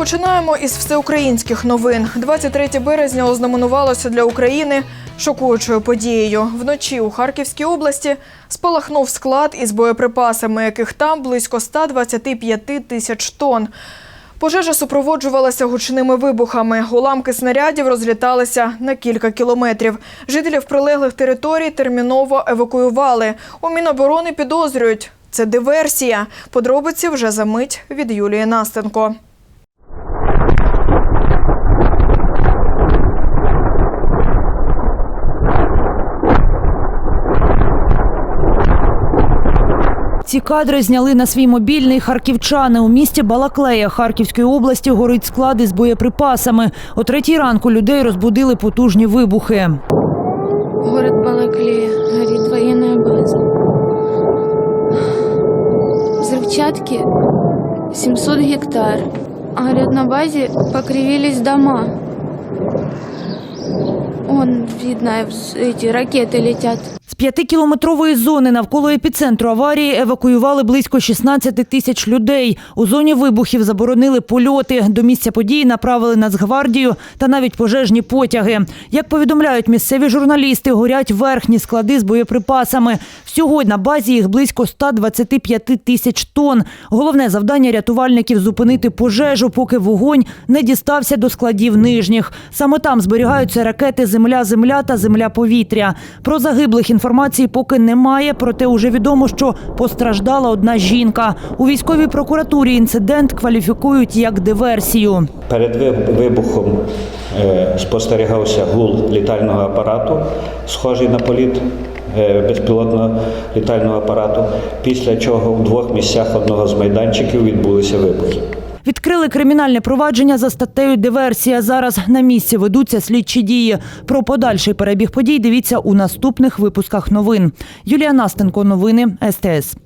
Починаємо із всеукраїнських новин. 23 березня ознаменувалося для України шокуючою подією. Вночі у Харківській області спалахнув склад із боєприпасами, яких там близько 125 тисяч тонн. Пожежа супроводжувалася гучними вибухами. Уламки снарядів розліталися на кілька кілометрів. Жителів прилеглих територій терміново евакуювали. У Міноборони підозрюють. Це диверсія. Подробиці вже за мить від Юлії Настенко. Ці кадри зняли на свій мобільний харківчани. У місті Балаклея Харківської області горить склад із боєприпасами. О третій ранку людей розбудили потужні вибухи. Город Балаклея. Горит военная база. Взрывчатки 700 гектар. Говорят, на базе покривились дома. Вон видно, эти ракеты летят. З п'ятикілометрової зони навколо епіцентру аварії евакуювали близько 16 тисяч людей. У зоні вибухів заборонили польоти. До місця події направили Нацгвардію та навіть пожежні потяги. Як повідомляють місцеві журналісти, горять верхні склади з боєприпасами. Всього на базі їх близько 125 тисяч тонн. Головне завдання рятувальників зупинити пожежу, поки вогонь не дістався до складів нижніх. Саме там зберігаються ракети Земля-Земля та Земля-Повітря. Про загиблих інформації поки немає, проте уже відомо, що постраждала одна жінка. У військовій прокуратурі інцидент кваліфікують як диверсію. Перед вибухом е, спостерігався гул літального апарату, схожий на політ е, безпілотного літального апарату, після чого в двох місцях одного з майданчиків відбулися вибухи. Відкрили кримінальне провадження за статтею диверсія. Зараз на місці ведуться слідчі дії. Про подальший перебіг подій дивіться у наступних випусках новин. Юлія Настенко, новини СТС.